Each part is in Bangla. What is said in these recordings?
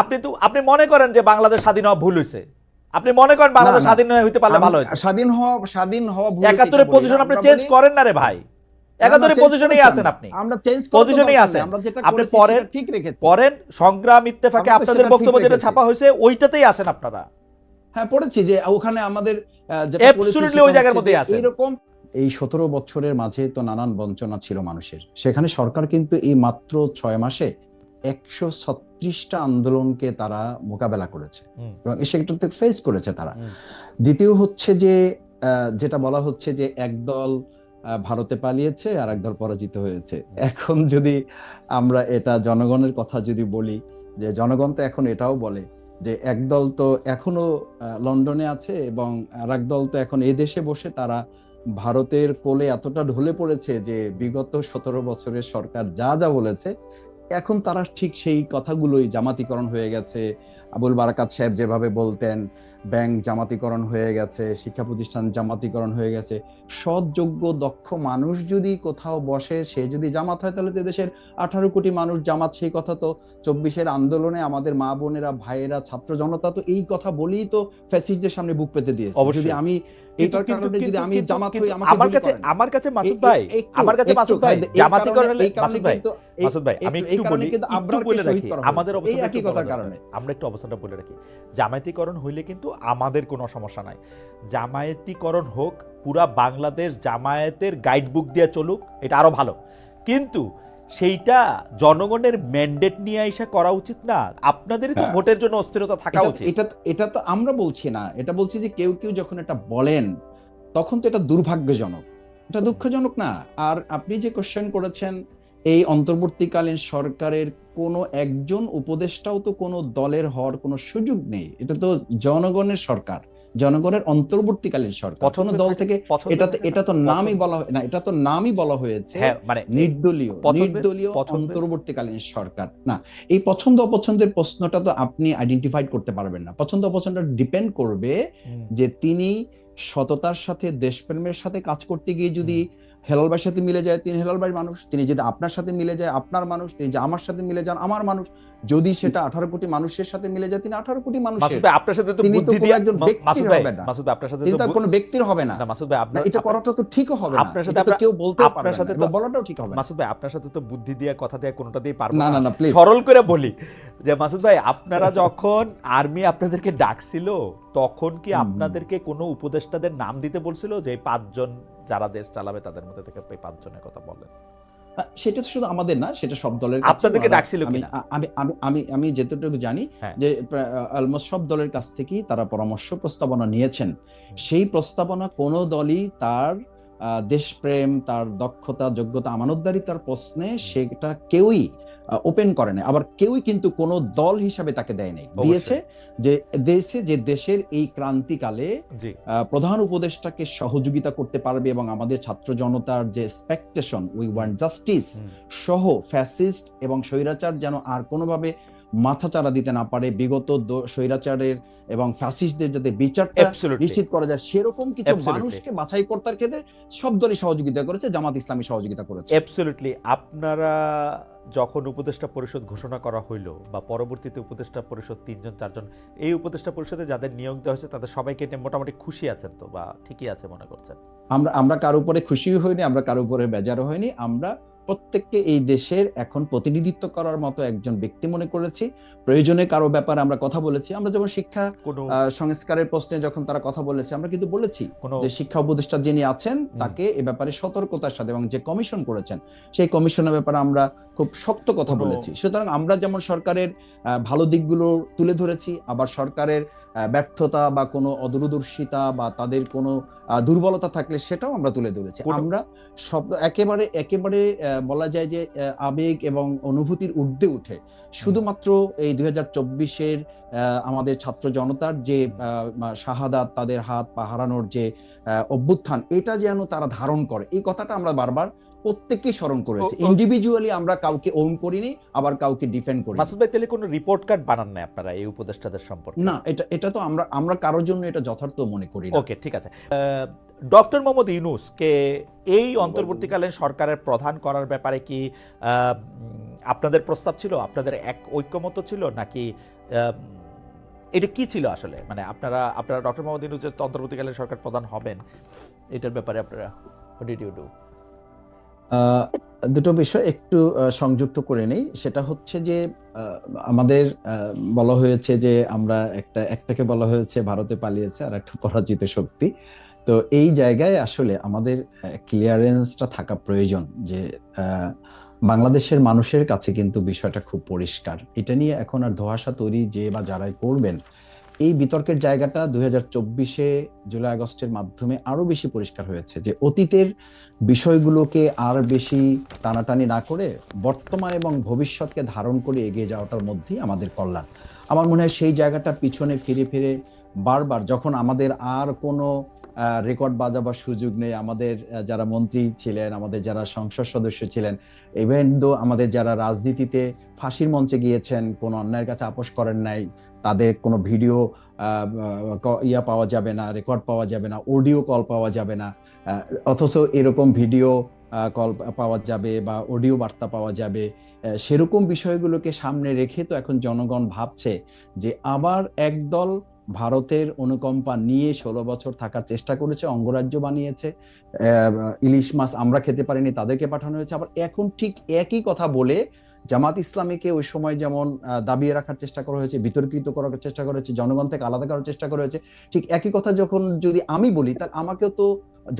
আপনি তো আপনি মনে করেন যে বাংলাদেশ স্বাধীন হওয়া ভুল হয়েছে আপনি মনে করেন বাংলাদেশ। স্বাধীন হইতে পারলে ভালো হতো স্বাধীন হওয়া স্বাধীন হওয়া ভুল হয়েছে একাত্তরের এটা পজিশন আপনি চেঞ্জ করেন না রে ভাই। পজিশনেই আছেন আপনি। আমরা চেঞ্জ পজিশনেই আছেন। আপনি ঠিক রেখেছি। পরেন সংগ্রাম ইত্তেফাকে আপনাদের বক্তব্য যেটা ছাপা হয়েছে ওইটাতেই আছেন আপনারা। হ্যাঁ পড়েছি যে ওখানে আমাদের যেটা ওই জায়গার মধ্যেই যে আছেন। এইরকম এই সতেরো বছরের মাঝে তো নানান বঞ্চনা ছিল মানুষের। সেখানে সরকার কিন্তু এই মাত্র ছয় মাসে একশো ছত্রিশটা আন্দোলনকে তারা মোকাবেলা করেছে এবং সেটাতে ফেস করেছে তারা। দ্বিতীয় হচ্ছে যে যেটা বলা হচ্ছে যে একদল ভারতে পালিয়েছে আর একদল পরাজিত হয়েছে। এখন যদি আমরা এটা জনগণের কথা যদি বলি যে জনগণ তো এখন এটাও বলে যে একদল তো এখনও লন্ডনে আছে এবং আর একদল তো এখন এই দেশে বসে তারা ভারতের কোলে এতটা ঢলে পড়েছে যে বিগত সতেরো বছরের সরকার যা যা বলেছে এখন তারা ঠিক সেই কথাগুলোই জামাতিকরণ হয়ে গেছে। আবুল বারাকাত সাহেব যেভাবে বলতেন ব্যাংক জামাতিকরণ হয়ে গেছে শিক্ষা প্রতিষ্ঠান জামাতিকরণ হয়ে গেছে সৎ যোগ্য দক্ষ মানুষ যদি কোথাও বসে সে যদি জামাত হয় তাহলে তো দেশের আঠারো কোটি মানুষ জামাত সেই কথা তো চব্বিশের আন্দোলনে আমাদের মা বোনেরা ভাইয়েরা ছাত্র জনতা তো এই কথা বলেই তো ফ্যাসিস্টদের সামনে বুক পেতে দিয়েছে অবশ্যই। যদি আমি এটার কারণে যদি আমি কিন্তু- জামাত হই আমার কাছে আমার কাছে মাসুদ ভাই আমার কাছে মাসুদ ভাই জামাতিকরণ কারণে- হলে এই কারণে মাসুদ ভাই মাসুদ ভাই আমি একটু বলি একটু বলে রাখি আমাদের হয়েছে। এই অবস্থাটা একই কথার কারণে। আমরা একটু অবস্থাটা বলে রাখি জামায়াতিকরণ হইলে কিন্তু আমাদের কোনো সমস্যা নাই। জামায়াতিকরণ হোক পুরা বাংলাদেশ জামায়াতের গাইডবুক দিয়ে চলুক এটা আরও ভালো। কিন্তু সেইটা জনগণের ম্যান্ডেট নিয়ে এসে করা উচিত না। আপনাদেরই তো হ্যাঁ। ভোটের জন্য অস্থিরতা থাকা উচিত। এটা এটা তো আমরা বলছি না। এটা বলছি যে কেউ কেউ যখন এটা বলেন তখন তো এটা দুর্ভাগ্যজনক। এটা দুঃখজনক না। আর আপনি যে কোশ্চেন করেছেন এই অন্তর্বর্তীকালীন সরকারের কোনো একজন উপদেষ্টাও তো কোনো দলের হওয়ার কোনো সুযোগ নেই। এটা তো জনগণের সরকার জনগণের অন্তর্বর্তীকালীন সরকার। কোনো দল থেকে এটা তো এটা তো নামই বলা না এটা তো নামই বলা হয়েছে হ্যাঁ মানে নির্দলীয় নির্দলীয় অন্তর্বর্তীকালীন সরকার। না এই পছন্দ অপছন্দের প্রশ্নটা তো আপনি আইডেন্টিফাইড করতে পারবেন না। পছন্দ অপছন্দটা ডিপেন্ড করবে যে তিনি সততার সাথে দেশপ্রেমের সাথে কাজ করতে গিয়ে যদি হেলালবার সাথে মিলে যায় তিনি হেলাল হেলালবার মানুষ তিনি যদি আপনার সাথে মিলে যায় আপনার মানুষ তিনি যে আমার সাথে মিলে যান আমার মানুষ। যদি সেটা আঠারো কোটি মানুষের সাথে মিলে যায় তিনি আঠারো কোটি মানুষের। আপনার সাথে তো তিনি তো বুদ্ধি কোনো দিয়ে একজন মা- ব্যক্তির হবে না। মাসুদ আপনার সাথে তিনি তো কোনো ব্যক্তির হবে না। মাসুদ ভাই আপনার এটা করাটা তো ঠিকও হবে না। আপনার সাথে কেউ বলতে আপনার সাথে তো- বলাটাও ঠিক হবে মাসুদ ভাই আপনার সাথে তো বুদ্ধি দিয়ে কথা দিয়ে কোনোটা দিয়ে পারব না না। না প্লিজ সরল করে বলি যে মাসুদ ভাই আপনারা যখন আর্মি আপনাদেরকে ডাকছিল তখন কি আপনাদেরকে কোনো উপদেষ্টাদের নাম দিতে বলছিল যে পাঁচজন যারা দেশ চালাবে তাদের মধ্যে থেকে এই পাঁচজনের কথা বলেন। সেটা তো শুধু আমাদের না সেটা সব দলের আপনাদেরকে ডাকছিল আমি আমি আমি আমি আমি যেতটুকু জানি হ্যাঁ। যে অলমোস্ট সব দলের কাছ থেকেই তারা পরামর্শ প্রস্তাবনা নিয়েছেন। সেই প্রস্তাবনা কোন দলই তার দেশপ্রেম তার দক্ষতা যোগ্যতা আমানতদারিতার প্রশ্নে সেটা কেউই ওপেন করে নাই। আবার কেউই কিন্তু কোন দল হিসাবে তাকে দেয় নাই। দিয়েছে যে দেশে যে দেশের এই ক্রান্তিকালে প্রধান উপদেষ্টাকে সহযোগিতা করতে পারবে এবং আমাদের ছাত্র জনতার যে এক্সপেকটেশন উই ওয়ান্ট জাস্টিস সহ ফ্যাসিস্ট এবং স্বৈরাচার যেন আর কোনোভাবে মাথাচাড়া দিতে না পারে বিগত স্বৈরাচারের এবং ফ্যাসিস্টদের যাতে Absolutely. নিশ্চিত করা যায় সেরকম কিছু মানুষকে বাছাই করতার ক্ষেত্রে সব দলই সহযোগিতা করেছে জামাত ইসলামী সহযোগিতা করেছে। অ্যাবসলিউটলি আপনারা যখন উপদেষ্টা পরিষদ ঘোষণা করা হইল বা পরবর্তীতে উপদেষ্টা পরিষদ তিনজন চারজন এই উপদেষ্টা পরিষদে যাদের নিয়োগ দেওয়া হয়েছে তাদের সবাইকে নিয়ে মোটামুটি খুশি আছেন তো বা ঠিকই আছে মনে করছেন? আমরা আমরা কারও উপরে খুশি হইনি আমরা কারও উপরে বেজারও হয়নি আমরা প্রত্যেককে এই দেশের এখন প্রতিনিধিত্ব করার মতো একজন ব্যক্তি মনে করেছি। প্রয়োজনে কারও ব্যাপারে আমরা কথা বলেছি। আমরা যেমন শিক্ষা সংস্কারের প্রশ্নে যখন তারা কথা বলেছে আমরা কিন্তু বলেছি যে শিক্ষা উপদেষ্টা যিনি আছেন তাকে এ ব্যাপারে সতর্কতার সাথে এবং যে কমিশন করেছেন সেই কমিশনের ব্যাপারে আমরা খুব শক্ত কথা বলেছি। সুতরাং আমরা যেমন সরকারের ভালো দিকগুলো তুলে ধরেছি আবার সরকারের ব্যর্থতা বা কোনো অদূরদর্শিতা বা তাদের কোনো দুর্বলতা থাকলে সেটাও আমরা তুলে ধরেছি। আমরা সব একেবারে একেবারে বলা যায় যে আবেগ এবং অনুভূতির ঊর্ধ্বে উঠে। শুধুমাত্র এই দুই হাজার চব্বিশের আমাদের ছাত্র জনতার যে শাহাদাত তাদের হাত পা হারানোর যে অভ্যুত্থান এটা যেন তারা ধারণ করে। এই কথাটা আমরা বারবার প্রত্যেককেই স্মরণ করেছি। ইন্ডিভিজুয়ালি আমরা কাউকে ওন করিনি আবার কাউকে ডিফেন্ড করি মাসুদ ভাই তাহলে কোনো রিপোর্ট কার্ড বানান না আপনারা এই উপদেষ্টাদের সম্পর্কে? না এটা এটা তো আমরা আমরা কারোর জন্য এটা যথার্থ মনে করি ওকে ঠিক আছে। ডক্টর মোহাম্মদ ইউনুসকে এই অন্তর্বর্তীকালীন সরকারের প্রধান করার ব্যাপারে কি আপনাদের প্রস্তাব ছিল? আপনাদের এক ঐক্যমত ছিল? নাকি এটা কি ছিল আসলে? মানে আপনারা আপনারা ডক্টর মোহাম্মদ ইউনুস যে অন্তর্বর্তীকালীন সরকার প্রধান হবেন এটার ব্যাপারে আপনারা ডিড ইউ ডু দুটো বিষয় একটু সংযুক্ত করে নেই। সেটা হচ্ছে যে আমাদের বলা হয়েছে যে আমরা একটা, একটাকে বলা হয়েছে ভারতে পালিয়েছে আর একটা পরাজিত শক্তি। তো এই জায়গায় আসলে আমাদের ক্লিয়ারেন্সটা থাকা প্রয়োজন যে বাংলাদেশের মানুষের কাছে কিন্তু বিষয়টা খুব পরিষ্কার। এটা নিয়ে এখন আর ধোঁয়াশা তৈরি যে বা যারাই করবেন এই বিতর্কের জায়গাটা দুই হাজার চব্বিশে জুলাই আগস্টের মাধ্যমে আরও বেশি পরিষ্কার হয়েছে যে অতীতের বিষয়গুলোকে আর বেশি টানাটানি না করে বর্তমান এবং ভবিষ্যৎকে ধারণ করে এগিয়ে যাওয়াটার মধ্যেই আমাদের কল্যাণ। আমার মনে হয় সেই জায়গাটা পিছনে ফিরে ফিরে বারবার যখন আমাদের আর কোনো রেকর্ড বাজাবার সুযোগ নেই। আমাদের যারা মন্ত্রী ছিলেন, আমাদের যারা সংসদ সদস্য ছিলেন ইভেন দো আমাদের যারা রাজনীতিতে ফাঁসির মঞ্চে গিয়েছেন, কোনো অন্যায়ের কাছে আপোষ করেন নাই, তাদের কোনো ভিডিও ইয়া পাওয়া যাবে না, রেকর্ড পাওয়া যাবে না, অডিও কল পাওয়া যাবে না অথচ এরকম ভিডিও কল পাওয়া যাবে বা অডিও বার্তা পাওয়া যাবে সেরকম বিষয়গুলোকে সামনে রেখে তো এখন জনগণ ভাবছে যে আবার একদল ভারতের অনুকম্পা নিয়ে ষোলো বছর থাকার চেষ্টা করেছে, অঙ্গরাজ্য বানিয়েছে ইলিশ মাছ আমরা খেতে পারিনি, তাদেরকে পাঠানো হয়েছে। আবার এখন ঠিক একই কথা বলে জামাত ইসলামীকে ওই সময় যেমন দাবিয়ে রাখার চেষ্টা করা হয়েছে, বিতর্কিত করার চেষ্টা করা হয়েছে, জনগণ থেকে আলাদা করার চেষ্টা করা হয়েছে, ঠিক একই কথা যখন যদি আমি বলি, তাহলে আমাকেও তো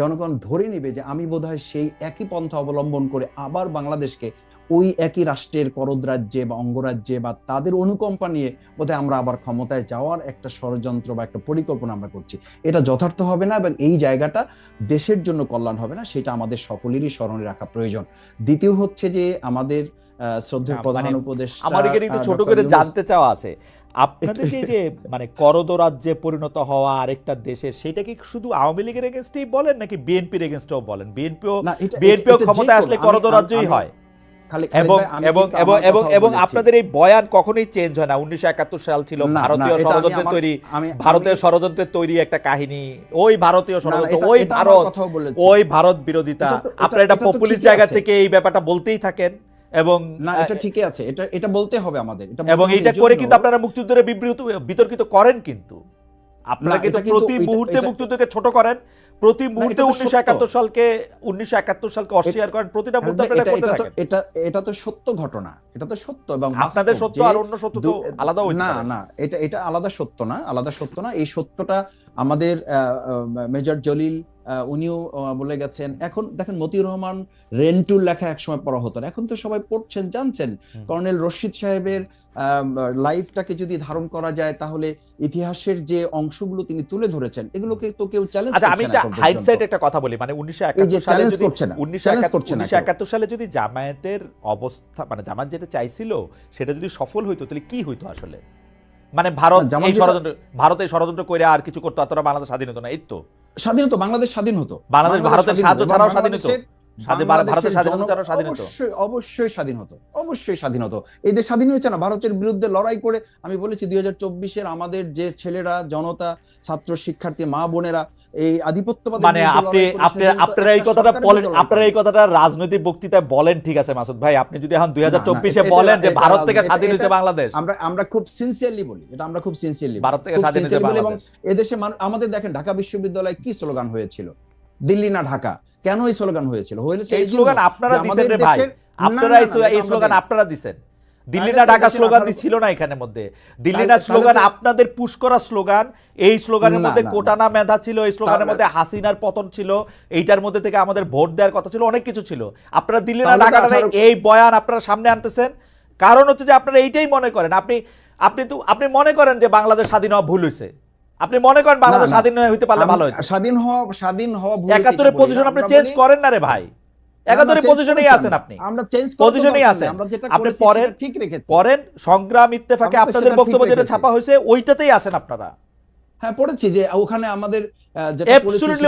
জনগণ ধরে নেবে যে আমি বোধহয় সেই একই পন্থা অবলম্বন করে আবার বাংলাদেশকে ওই একই রাষ্ট্রের করদ রাজ্যে বা অঙ্গরাজ্যে বা তাদের অনুকম্পা নিয়ে বোধহয় আমরা আবার ক্ষমতায় যাওয়ার একটা ষড়যন্ত্র বা একটা পরিকল্পনা আমরা করছি। এটা যথার্থ হবে না এবং এই জায়গাটা দেশের জন্য কল্যাণ হবে না, সেটা আমাদের সকলেরই স্মরণে রাখা প্রয়োজন। দ্বিতীয় হচ্ছে যে আমাদের শ্রদ্ধেয় প্রধান মানে উপদেষ্টা আমার এখানে একটু ছোট করে জানতে চাওয়া আছে। আপনাদের যে যে মানে করদ রাজ্যে পরিণত হওয়া আরেকটা দেশে সেটা কি শুধু আওয়ামী লীগের এগেনস্টেই বলেন নাকি বিএনপির এগেনস্টেও বলেন? বিএনপিও বিএনপিও ক্ষমতায় আসলে করদ রাজ্যই হয়। এবং এবং এবং এবং এবং আপনাদের এই বয়ান কখনোই চেঞ্জ হয় না। উনিশশো একাত্তর সাল ছিল ভারতীয় ষড়যন্ত্রের তৈরি ভারতীয় ষড়যন্ত্রের তৈরি একটা কাহিনী। ওই ভারতীয় ষড়যন্ত্র ওই ভারত ওই ভারত বিরোধিতা। আপনারা এটা এটা পপুলিস্ট জায়গা থেকে এই ব্যাপারটা বলতেই থাকেন। এবং না এটা ঠিকই আছে। এটা এটা বলতে হবে আমাদের। এটা এবং এটা করে কিন্তু আপনারা মুক্তিযুদ্ধের বিবৃত বিতর্কিত করেন কিন্তু। আপনারা না, কিন্তু প্রতি মুহূর্তে মুক্তিযুদ্ধকে ছোট করেন। প্রতি মুহূর্তে উনিশশো একাত্তর সালকে উনিশশো একাত্তর সালকে অস্বীকার করেন। প্রতিটা মুহূর্তে এটা- আপনারা করতে থাকেন। এটা এটা তো সত্য ঘটনা। এটা তো সত্য এবং আপনাদের সত্য আর অন্য সত্য তো আলাদা না না এটা এটা আলাদা সত্য না আলাদা সত্য না। এই সত্যটা আমাদের মেজর জলিল উনিও বলে গেছেন এখন দেখেন মতিউর রহমান রেন্টুর লেখা একসময় পড়া হতো না। এখন তো সবাই পড়ছেন জানছেন। কর্নেল রশিদ সাহেবের লাইফটাকে যদি ধারণ করা যায় তাহলে ইতিহাসের যে অংশগুলো তিনি তুলে ধরেছেন এগুলোকে তো কেউ চ্যালেঞ্জ আচ্ছা আমি একটা একটা কথা বলি মানে উনিশশো এই যে একাত্তর সালে challenge যদি করছে না, উনিশশো challenge একাত্তর করছে না উনিশশো কেউ। একাত্তর সালে যদি জামায়াতের অবস্থা মানে জামাত যেটা চাইছিল সেটা যদি সফল হইতো তাহলে কি হইতো আসলে? মানে ভারত এই ষড়যন্ত্র ভারত এই ষড়যন্ত্র করে আর কিছু করতো অতটা বাংলাদেশ স্বাধীন হতো না এই তো? স্বাধীন হতো বাংলাদেশ স্বাধীন হতো বাংলাদেশ ভারতের সাহায্য। ছাড়াও স্বাধীন হতো ভারতের স্বাধীনতা স্বাধীন হতো। অবশ্যই স্বাধীন হতো অবশ্যই স্বাধীন হতো। এই দেশ স্বাধীন হয়েছে না ভারতের বিরুদ্ধে লড়াই করে আমি বলেছি দুই হাজার চব্বিশের আমাদের যে ছেলেরা জনতা ছাত্র শিক্ষার্থী মা বোনেরা এই আধিপত্যবাদ মানে আপনি আপনি আপনারা এই কথাটা বলেন আপনারা এই কথাটা রাজনৈতিক বক্তৃতায় বলেন ঠিক আছে মাসুদ ভাই। আপনি যদি এখন দুই হাজার চব্বিশে বলেন যে ভারত থেকে স্বাধীন হয়েছে বাংলাদেশ। আমরা আমরা খুব সিনসিয়ারলি বলি এটা আমরা খুব সিনসিয়ারলি ভারত থেকে স্বাধীন হয়েছে এবং এদেশে আমাদের দেখেন ঢাকা বিশ্ববিদ্যালয়ে কি স্লোগান হয়েছিল? দিল্লি না ঢাকা? কেন এই স্লোগান হয়েছিল? হয়েছে এই স্লোগান আপনারা দিছেন রে ভাই। আপনারা এই স্লোগান আপনারা দিছেন। দিল্লি না ঢাকা স্লোগান ছিল না এখানের মধ্যে। দিল্লি না স্লোগান আপনাদের পুশ করা স্লোগান এই স্লোগানের মধ্যে। কোটানা মেধা ছিল এই স্লোগানের মধ্যে হাসিনার পতন ছিল এইটার মধ্যে থেকে আমাদের ভোট দেওয়ার কথা ছিল অনেক কিছু ছিল। আপনারা দিল্লি না ঢাকা এই বয়ান আপনারা সামনে আনতেছেন। কারণ হচ্ছে যে আপনারা এইটাই মনে করেন। আপনি আপনি তো আপনি মনে করেন যে বাংলাদেশ স্বাধীন হওয়া ভুল হয়েছে। আপনি মনে করেন বাংলাদেশ। স্বাধীন হইতে পারলে ভালো হতো স্বাধীন হওয়া স্বাধীন হওয়া ভুল একাত্তরের। পজিশন আপনি চেঞ্জ করেন না রে ভাই। একাত্তরের পজিশনেই আছেন আপনি। আমরা চেঞ্জ পজিশনেই আছেন। আমরা যেটা আপনি পরেন ঠিক রেখেছেন পরেন সংগ্রাম ইত্তেফাকে আপনাদের বক্তব্য যেটা ছাপা হয়েছে ওইটাতেই আছেন আপনারা। হ্যাঁ পড়েছি যে ওখানে আমাদের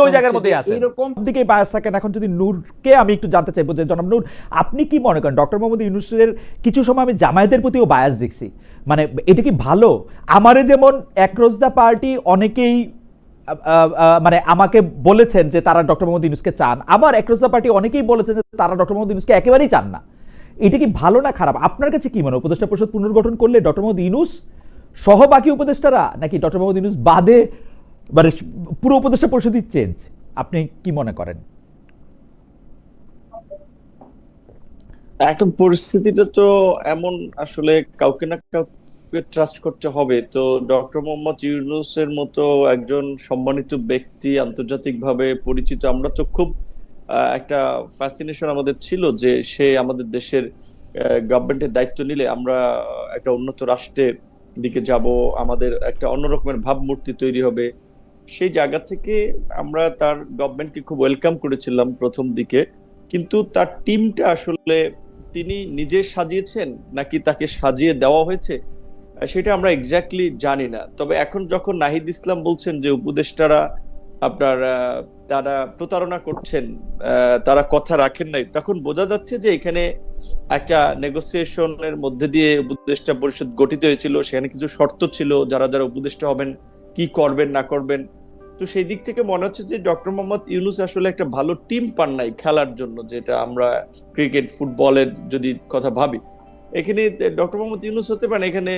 ওই জায়গার মধ্যেই। যে এরকম দিকেই বায়াস থাকেন এখন যদি নূরকে আমি একটু জানতে চাইব যে জনাব নূর আপনি কি মনে করেন? ডক্টর মোহাম্মদ ইউনুসের কিছু সময় আমি জামায়াতের প্রতিও বায়াস দেখছি। মানে এটা কি ভালো? আমারে যেমন একরোজ দা পার্টি অনেকেই মানে আমাকে বলেছেন যে তারা ডক্টর মোহাম্মদ ইউনুসকে চান। আবার একরোজ দা পার্টি অনেকেই বলেছেন যে তারা ডক্টর মোহাম্মদ ইউনুসকে একেবারেই চান না। এটা কি ভালো না খারাপ? আপনার কাছে কি মনে হয়? উপদেষ্টা পরিষদ পুনর্গঠন করলে ডক্টর মোহাম্মদ ইউনুস সহ বাকি উপদেষ্টারা নাকি ডক্টর মোহাম্মদ ইউনুস বাদে মানে পুরো উপদেষ্টা পরিষদই চেঞ্জ আপনি কি মনে করেন? এখন পরিস্থিতিটা তো এমন আসলে কাউকে না কাউকে ট্রাস্ট করতে হবে। তো ডক্টর মোহাম্মদ ইউনুসের মতো একজন সম্মানিত ব্যক্তি আন্তর্জাতিকভাবে পরিচিত, আমরা তো খুব একটা ফ্যাসিনেশন আমাদের ছিল যে সে আমাদের দেশের গভর্নমেন্টের দায়িত্ব নিলে আমরা একটা উন্নত রাষ্ট্রের দিকে যাব, আমাদের একটা অন্য রকমের ভাবমূর্তি তৈরি হবে। সেই জায়গা থেকে আমরা তার গভর্নমেন্টকে খুব ওয়েলকাম করেছিলাম প্রথম দিকে। কিন্তু তার টিমটা আসলে তিনি নিজে সাজিয়েছেন নাকি তাকে সাজিয়ে দেওয়া হয়েছে, সেটা আমরা এক্স্যাক্টলি জানি না। তবে এখন যখন নাহিদ ইসলাম বলছেন যে উপদেষ্টারা আপনার তারা প্রতারণা করছেন তারা কথা রাখেন নাই, তখন বোঝা যাচ্ছে যে এখানে একটা নেগোসিয়েশনের মধ্যে দিয়ে উপদেষ্টা পরিষদ গঠিত হয়েছিল। সেখানে কিছু শর্ত ছিল, যারা যারা উপদেষ্টা হবেন, কি করবেন, না করবেন। তো সেই দিক থেকে মনে হচ্ছে যে ডক্টর মোহাম্মদ ইউনুস আসলে একটা ভালো টিম পান নাই খেলার জন্য, যেটা আমরা ক্রিকেট ফুটবলের যদি কথা ভাবি। এখানে ডক্টর মোহাম্মদ ইউনুস হতে পারেন, এখানে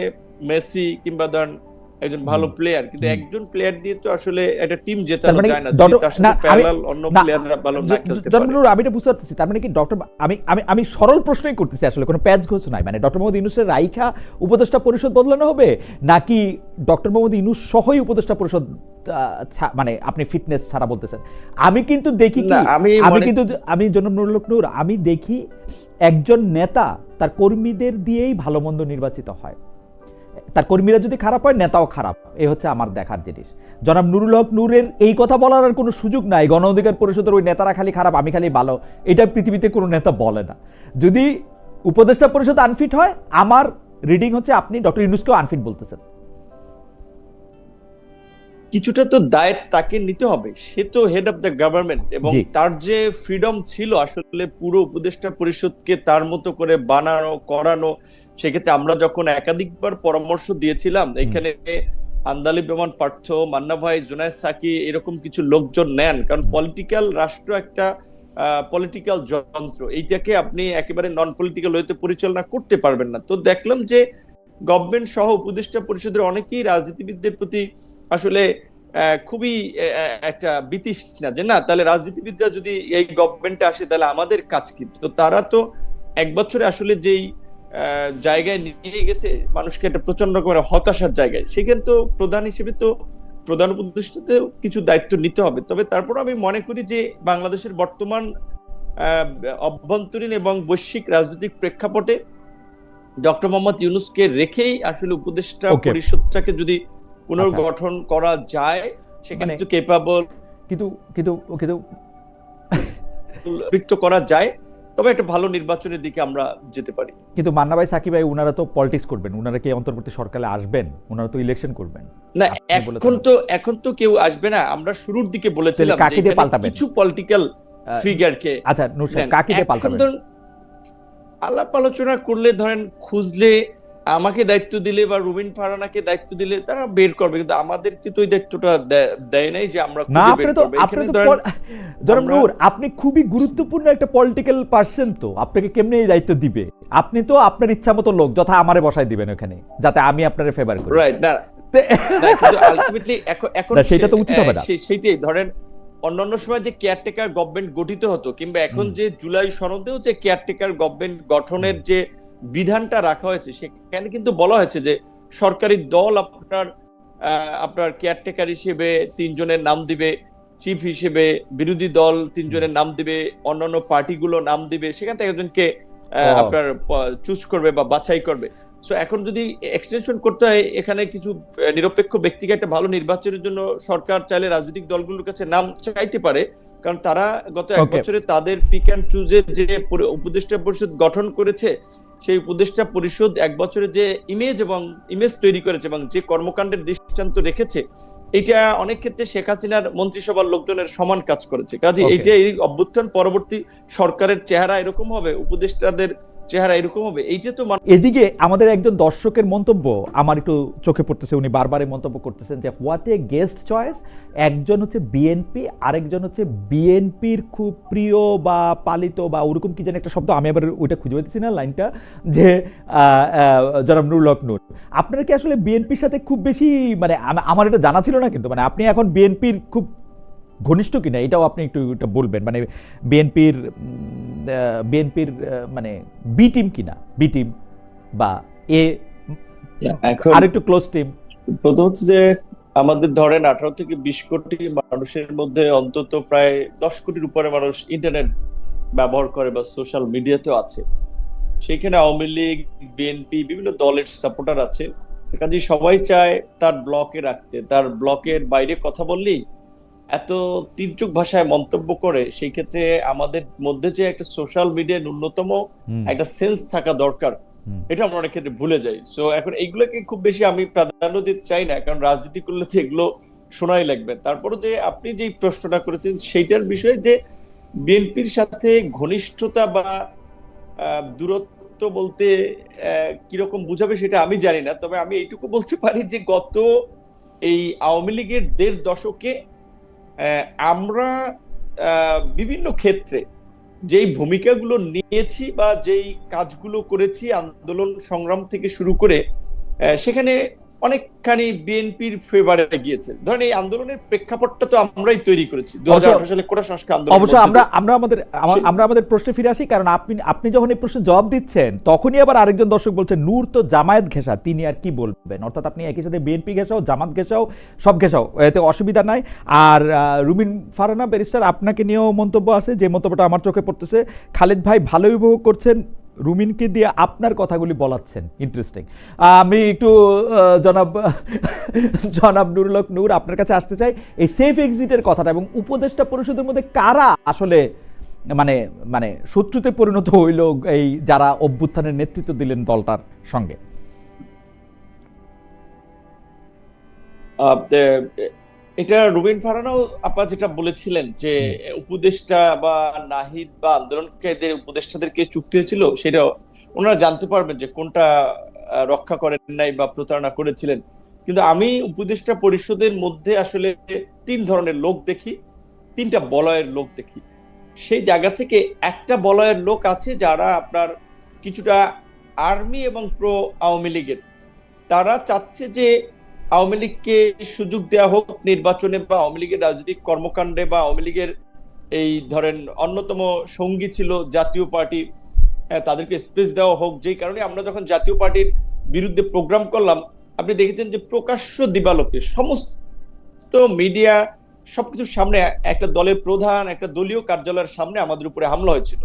মেসি কিংবা ধরেন একজন ভালো প্লেয়ার কিন্তু একজন প্লেয়ার দিয়ে তো আসলে একটা টিম জেতানো মানে যায় না। ডক্টর- তার সাথে প্যারালাল অন্য প্লেয়াররা ভালো না খেলতে পারে। জনমনুর আমি এটা বুঝতে পারতেছি। তার মানে কি ডক্টর আমি আমি আমি সরল প্রশ্নই করতেছি আসলে কোনো প্যাচ ঘোষ নাই। মানে ডক্টর মোহাম্মদ ইউনুসের রাইখা উপদেষ্টা পরিষদ বদলানো হবে নাকি ডক্টর মোহাম্মদ ইউনুস সহই উপদেষ্টা পরিষদ মানে আপনি ফিটনেস ছাড়া বলতেছেন? আমি কিন্তু দেখি কি আমি আমি কিন্তু আমি জনাব নুরুল আমি দেখি একজন নেতা তার কর্মীদের দিয়েই ভালো মন্দ নির্বাচিত হয়। তার কর্মীরা যদি খারাপ হয়, নেতাও খারাপ। এই হচ্ছে আমার দেখার জিনিস। জনাব নুরুল হক নূরের এই কথা বলার আর কোনো সুযোগ নাই। গণ অধিকার পরিষদের ওই নেতারা খালি খারাপ, আমি খালি ভালো। এটা পৃথিবীতে কোনো নেতা বলে না। যদি উপদেষ্টা পরিষদ আনফিট হয়, আমার রিডিং হচ্ছে আপনি ডক্টর ইউনুসকেও আনফিট বলতেছেন। কিছুটা তো দায়িত্ব তাকে নিতে হবে। সে তো হেড অফ দ্য গভর্নমেন্ট এবং তার যে ফ্রিডম ছিল আসলে পুরো উপদেষ্টা পরিষদকে তার মতো করে বানানো করানো সেক্ষেত্রে আমরা যখন একাধিকবার পরামর্শ দিয়েছিলাম এখানে আন্দালিব রহমান পার্থ মান্না ভাই জুনায়দ সাকি এরকম কিছু লোকজন নেন। কারণ পলিটিক্যাল রাষ্ট্র একটা পলিটিক্যাল যন্ত্র। এইটাকে আপনি একেবারে নন পলিটিক্যাল ওয়েতে পরিচালনা করতে পারবেন না। তো দেখলাম যে গভর্নমেন্ট সহ উপদেষ্টা পরিষদের অনেকেই রাজনীতিবিদদের প্রতি আসলে খুবই একটা বিতৃষ্ণা যে না তাহলে রাজনীতিবিদরা যদি এই গভর্নমেন্টে আসে তাহলে আমাদের কাজ কি? তো তারা তো এক বছরে আসলে যেই জায়গায় নিয়ে গেছে মানুষকে একটা প্রচণ্ড রকমের হতাশার জায়গায় সেখানে তো প্রধান হিসেবে তো প্রধান উপদেষ্টাতে কিছু দায়িত্ব নিতে হবে। তবে তারপর আমি মনে করি যে বাংলাদেশের বর্তমান অভ্যন্তরীণ এবং বৈশ্বিক রাজনৈতিক প্রেক্ষাপটে ডক্টর মোহাম্মদ ইউনুসকে রেখেই আসলে উপদেষ্টা পরিষদটাকে যদি পুনর্গঠন করা যায় সেখানে মানে- একটু কেপাবল কিন্তু কিন্তু কিন্তু বৃত্ত করা যায় তবে একটা ভালো নির্বাচনের দিকে আমরা যেতে পারি। কিন্তু মান্না ভাই সাকিব ভাই ওনারা তো পলিটিক্স করবেন ওনারা কি অন্তর্বর্তী সরকারে আসবেন? ওনারা তো ইলেকশন করবেন। না এখন তো- এখন তো কেউ আসবে না আমরা শুরুর দিকে বলেছিলাম কাকে যে দিয়ে পাল্টাবেন? কিছু পলিটিক্যাল ফিগারকে আচ্ছা নূর সাহেব কাকে দিয়ে পাল্টাবেন? আলাপ আলোচনা করলে ধরেন খুঁজলে আমাকে দায়িত্ব দিলে বা রুবিন ফারানাকে দায়িত্ব দিলে তারা বের করবে কিন্তু আমাদেরকে তো ওই দায়িত্বটা দেয় নাই যে আমরা না আপনি তো আপনি তো ধরেন নূর আপনি খুবই গুরুত্বপূর্ণ একটা পলিটিক্যাল পার্সন তো। আপনাকে কেমনে এই দায়িত্ব দিবে? আপনি তো আপনার ইচ্ছা মতো লোক যথা আমারে বসায় দিবেন ওখানে যাতে আমি আপনারে ফেভার করি। রাইট না। আলটিমেটলি এখন সেটা তো উচিত হবে না। আহ, সে- সেইটাই ধরেন অন্যান্য সময় যে কেয়ারটেকার গভর্নমেন্ট গঠিত হতো কিংবা এখন যে জুলাই সনদেও যে কেয়ারটেকার গভর্নমেন্ট গঠনের যে বিধানটা রাখা হয়েছে সেখানে কিন্তু বলা হয়েছে যে সরকারি দল আপনার আপনার কেয়ারটেকার হিসেবে তিনজনের নাম দিবে চিফ হিসেবে বিরোধী দল তিনজনের নাম দিবে অন্যান্য পার্টিগুলো নাম দিবে সেখান থেকে একজনকে আপনার চুজ করবে বা বাছাই করবে। সো এখন যদি এক্সটেনশন করতে হয় এখানে কিছু নিরপেক্ষ ব্যক্তিকে একটা ভালো নির্বাচনের জন্য সরকার চাইলে রাজনৈতিক দলগুলোর কাছে নাম চাইতে পারে কারণ তারা গত এক বছরে তাদের পিক অ্যান্ড চুজের যে উপদেষ্টা পরিষদ গঠন করেছে সেই উপদেষ্টা পরিষদ এক বছরে যে ইমেজ এবং ইমেজ তৈরি করেছে এবং যে কর্মকাণ্ডের দৃষ্টান্ত রেখেছে এটা অনেক ক্ষেত্রে শেখ হাসিনার মন্ত্রিসভার লোকজনের সমান কাজ করেছে। কাজে এটা এইটা এই অভ্যুত্থান পরবর্তী সরকারের চেহারা এরকম হবে উপদেষ্টাদের চেহারা এরকম হবে, এইটা তো এদিকে আমাদের একজন দর্শকের মন্তব্য, আমার একটু চোখে পড়তেছে, উনি বারবার মন্তব্য করতেছেন যে হোয়াট এ গেস্ট চয়েস একজন হচ্ছে বিএনপি আরেকজন হচ্ছে বিএনপির খুব প্রিয় বা পালিত বা ওরকম কি যেন একটা শব্দ, আমি আবার ওইটা খুঁজে পাইতেছি না লাইনটা, যে জনাব নুরুল হক নূর। আপনার কি আসলে বিএনপির সাথে খুব বেশি মানে আমার এটা জানা ছিল না কিন্তু মানে আপনি এখন বিএনপির খুব ঘনিষ্ঠ কিনা এটাও আপনি একটু এটা বলবেন মানে বিএনপির বিএনপির মানে বি টিম কিনা? বি টিম বা এ এখন আর একটু ক্লোজ টিম। প্রথম হচ্ছে যে আমাদের ধরেন আঠারো থেকে বিশ কোটি মানুষের মধ্যে অন্তত প্রায় দশ কোটির উপরে মানুষ ইন্টারনেট ব্যবহার করে বা সোশ্যাল মিডিয়াতেও আছে। সেখানে আওয়ামী লীগ বিএনপি বিভিন্ন দলের সাপোর্টার আছে। কাজে সবাই চায় তার ব্লকে রাখতে। তার ব্লকের বাইরে কথা বললেই এত তীর্যক ভাষায় মন্তব্য করে সেই ক্ষেত্রে আমাদের মধ্যে যে একটা সোশ্যাল মিডিয়ায় ন্যূনতম একটা সেন্স থাকা দরকার এটা আমরা অনেক ক্ষেত্রে ভুলে যাই। সো এখন এইগুলোকে খুব বেশি আমি প্রাধান্য দিতে চাই না কারণ রাজনীতি করলে তো এগুলো শোনাই লাগবে। তারপরে যে আপনি যে প্রশ্নটা করেছেন সেইটার বিষয়ে যে বিএনপির সাথে ঘনিষ্ঠতা বা দূরত্ব বলতে কীরকম বুঝাবে সেটা আমি জানি না। তবে আমি এইটুকু বলতে পারি যে গত এই আওয়ামী লীগের দেড় দশকে আমরা বিভিন্ন ক্ষেত্রে যেই ভূমিকাগুলো নিয়েছি বা যেই কাজগুলো করেছি, আন্দোলন সংগ্রাম থেকে শুরু করে সেখানে অনেকখানি বিএনপির ফেভারে গিয়েছে। ধরেন এই আন্দোলনের প্রেক্ষাপটটা তো আমরাই তৈরি করেছি। দু সালে কোটা সংস্কার আন্দোলন অবশ্য আমরা আমরা আমাদের আমরা আমাদের প্রশ্নে ফিরে আসি কারণ আপনি আপনি যখন এই প্রশ্নের জবাব দিচ্ছেন তখনই আবার আরেকজন দর্শক বলছেন নূর তো জামায়াত ঘেঁষা তিনি আর কি বলবেন? অর্থাৎ আপনি একই সাথে বিএনপি ঘেঁষাও জামাত ঘেঁষাও সব ঘেঁষাও এতে অসুবিধা নাই। আর রুমিন ফারানা ব্যারিস্টার আপনাকে নিয়েও মন্তব্য আছে যে মন্তব্যটা আমার চোখে পড়তেছে খালেদ ভাই ভালো উপভোগ করছেন রুমিনকে দিয়ে আপনার কথাগুলি বলাচ্ছেন। ইন্টারেস্টিং আমি একটু জনাব জনাব নুরুল হক নূর আপনার কাছে আসতে চাই। এই সেফ এক্সিটের কথাটা এবং উপদেষ্টা পরিষদের মধ্যে কারা আসলে মানে মানে শত্রুতে পরিণত হইল এই যারা অভ্যুত্থানের নেতৃত্ব দিলেন দলটার সঙ্গে? এটা রুবিন ফারানাও আপা যেটা বলেছিলেন যে উপদেষ্টা বা নাহিদ বা আন্দোলনকারীদের উপদেষ্টাদেরকে চুক্তি হয়েছিল সেটা ওনারা জানতে পারবেন যে কোনটা রক্ষা করেন নাই বা প্রতারণা করেছিলেন। কিন্তু আমি উপদেষ্টা পরিষদের মধ্যে আসলে তিন ধরনের লোক দেখি তিনটা বলয়ের লোক দেখি। সেই জায়গা থেকে একটা বলয়ের লোক আছে যারা আপনার কিছুটা আর্মি এবং প্রো আওয়ামী লীগের। তারা চাচ্ছে যে আওয়ামী লীগকে সুযোগ দেওয়া হোক নির্বাচনে বা আওয়ামী লীগের রাজনৈতিক কর্মকাণ্ডে বা আওয়ামী লীগের এই ধরেন অন্যতম সঙ্গী ছিল জাতীয় পার্টি তাদেরকে স্পেস দেওয়া হোক, যেই কারণে আমরা যখন জাতীয় পার্টির বিরুদ্ধে প্রোগ্রাম করলাম, আপনি দেখেছেন যে প্রকাশ্য দিবালোকে সমস্ত মিডিয়া সবকিছুর সামনে একটা দলের প্রধান, একটা দলীয় কার্যালয়ের সামনে আমাদের উপরে হামলা হয়েছিল।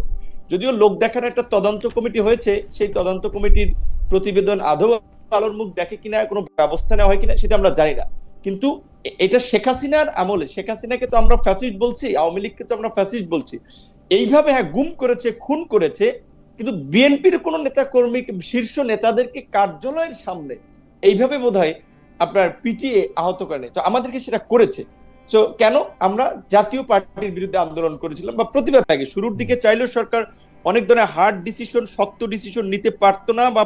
যদিও লোক দেখার একটা তদন্ত কমিটি হয়েছে, সেই তদন্ত কমিটির প্রতিবেদন আদৌ আলোর মুখ দেখে কিনা, কোনো ব্যবস্থা নেওয়া হয় কিনা, সেটা আমরা জানি না। কিন্তু এটা শেখ হাসিনার আমলে, শেখ হাসিনাকে তো আমরা ফ্যাসিস্ট বলছি, আওয়ামী লীগকে তো আমরা ফ্যাসিস্ট বলছি। এইভাবে হ্যাঁ গুম করেছে, খুন করেছে, কিন্তু বিএনপির কোন নেতা কর্মী শীর্ষ নেতাদেরকে কার্যালয়ের সামনে এইভাবে বোধহয় আপনার পিটিএ আহত করেনি তো আমাদেরকে সেটা করেছে। তো কেন? আমরা জাতীয় পার্টির বিরুদ্ধে আন্দোলন করেছিলাম বা প্রতিবাদ আগে। শুরুর দিকে চাইলেও সরকার অনেক ধরনের হার্ড ডিসিশন শক্ত ডিসিশন নিতে পারতো না বা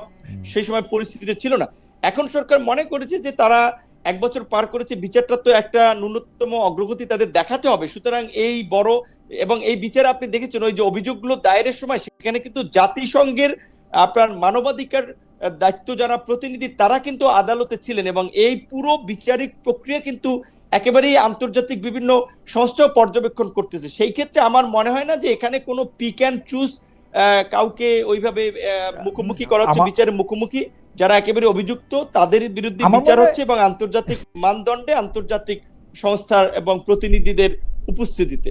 সেই সময় পরিস্থিতিটা ছিল না। এখন সরকার মনে করেছে যে তারা এক বছর পার করেছে, বিচারটা তো একটা ন্যূনতম অগ্রগতি তাদের দেখাতে হবে। সুতরাং এই বড় এবং এই বিচার আপনি দেখেছেন, ওই যে অভিযোগগুলো দায়েরের সময়, সেখানে কিন্তু জাতিসংঘের আপনার মানবাধিকার দায়িত্ব যারা প্রতিনিধি, তারা কিন্তু আদালতে ছিলেন এবং এই পুরো বিচারিক প্রক্রিয়া কিন্তু একেবারেই আন্তর্জাতিক বিভিন্ন সংস্থাও পর্যবেক্ষণ করতেছে। সেই ক্ষেত্রে আমার মনে হয় না যে এখানে কোনো পিক অ্যান্ড চুজ কাউকে ওইভাবে আহ, মুখোমুখি করা হচ্ছে বিচারের মুখোমুখি। যারা একেবারে অভিযুক্ত তাদের বিরুদ্ধে বিচার হচ্ছে এবং আন্তর্জাতিক মানদণ্ডে আন্তর্জাতিক সংস্থার এবং প্রতিনিধিদের উপস্থিতিতে।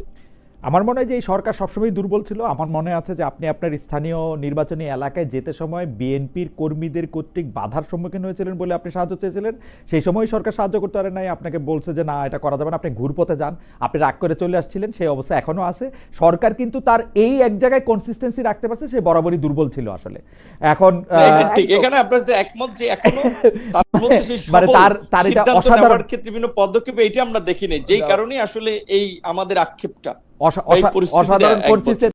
আমার মনে হয় যে এই সরকার সবসময় দুর্বল ছিল। আমার মনে আছে যে আপনি আপনার স্থানীয় নির্বাচনী এলাকায় যেতে সময় বিএনপির কর্মীদের কর্তৃক বাধার সম্মুখীন হয়েছিলেন বলে আপনি সাহায্য চেয়েছিলেন। সেই সময় সরকার সাহায্য করতে পারে নাই। আপনাকে বলছে যে না এটা করা যাবে না। আপনি ঘুরপথে যান। আপনি রাগ করে চলে আসছিলেন। সেই অবস্থা এখনও আছে। সরকার কিন্তু তার এই এক জায়গায় কনসিস্টেন্সি রাখতে পারছে। সে বরাবরই দুর্বল ছিল আসলে। এখন এখানে আপনার একমত যে এখনও তার মানে তার- তার এটা অসাধারণ- ক্ষেত্রে বিভিন্ন পদক্ষেপ এটা আমরা দেখিনি। যেই কারণে আসলে এই আমাদের আক্ষেপটা। অসাধারণ